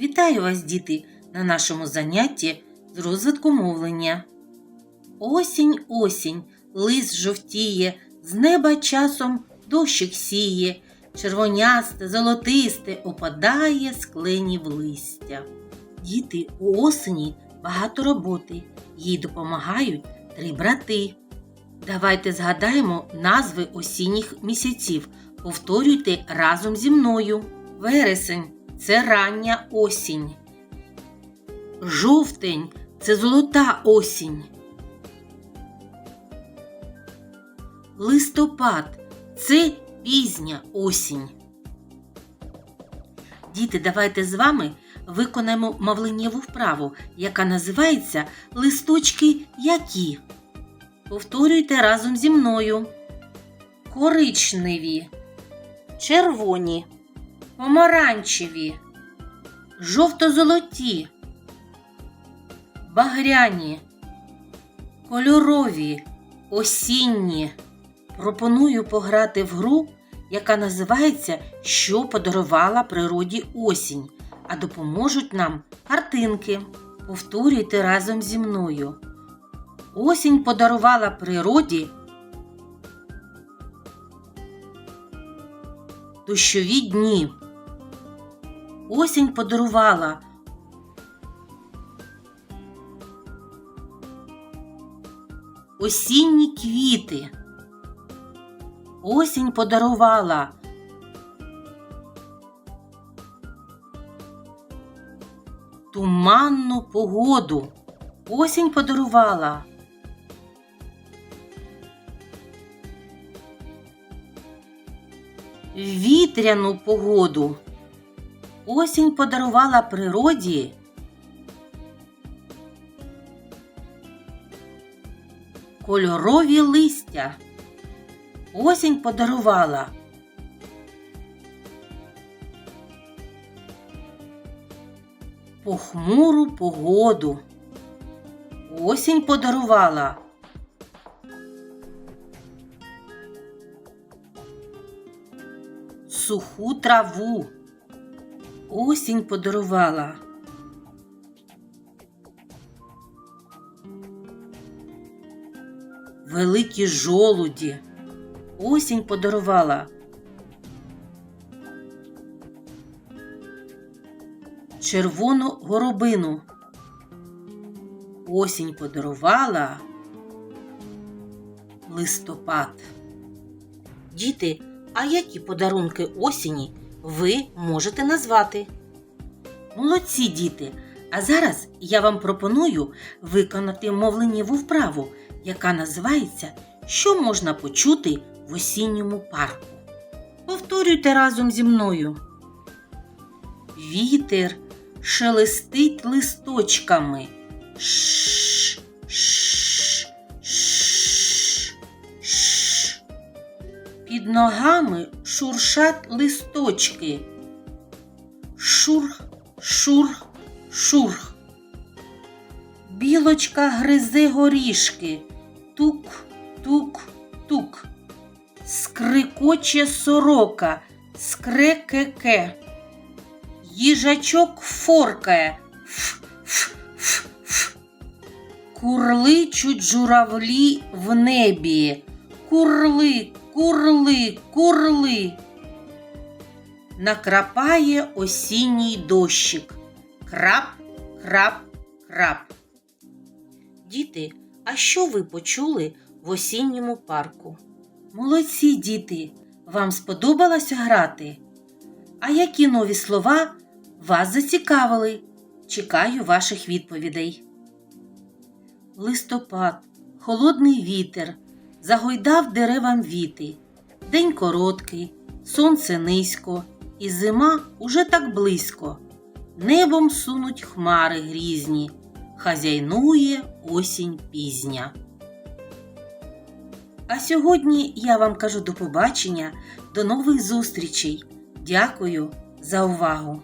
Вітаю вас, діти, на нашому занятті з розвитку мовлення. Осінь, осінь, лист жовтіє, з неба часом дощик сіє, червонясте, золотисте опадає з кленів листя. Діти у осені багато роботи, їй допомагають три брати. Давайте згадаємо назви осінніх місяців. Повторюйте разом зі мною. Вересень це рання осінь. Жовтень це золота осінь. Листопад це пізня осінь. Діти, давайте з вами виконаємо мавленнєву вправу, яка називається Листочки які. Повторюйте разом зі мною. Коричневі, червоні, помаранчеві, жовто-золоті, багряні, кольорові, осінні. Пропоную пограти в гру, яка називається Що подарувала природі осінь, а допоможуть нам картинки. Повторюйте разом зі мною. Осінь подарувала природі дощові дні. Осінь подарувала осінні квіти. Осінь подарувала туманну погоду. Осінь подарувала вітряну погоду. Осінь подарувала природі кольорові листя. Осінь подарувала похмуру погоду. Осінь подарувала суху траву. Осінь подарувала великі жолуді. Осінь подарувала червону горобину. Осінь подарувала листопад. Діти, а які подарунки осені ви можете назвати? Молодці діти! А зараз я вам пропоную виконати мовленнєву вправу, яка називається Що можна почути в осінньому парку. Повторюйте разом зі мною. Вітер шелестить листочками. Під ногами шуршать листочки. Шурх, шурх, шурх. Білочка гризе горішки. Тук, тук, тук. Скрикоче сорока, скрекеке. Їжачок форкає. Ф, ф, ф, ф. Курличуть журавлі в небі. Курли, курли, курли. Накрапає осінній дощик. Крап, крап, крап. Діти, а що ви почули в осінньому парку? Молодці, діти! Вам сподобалося грати? А які нові слова вас зацікавили? Чекаю ваших відповідей. Листопад, холодний вітер, загойдав деревам віти. День короткий, сонце низько, і зима уже так близько. Небом сунуть хмари грізні, хазяйнує осінь пізня. А сьогодні я вам кажу до побачення, до нових зустрічей. Дякую за увагу!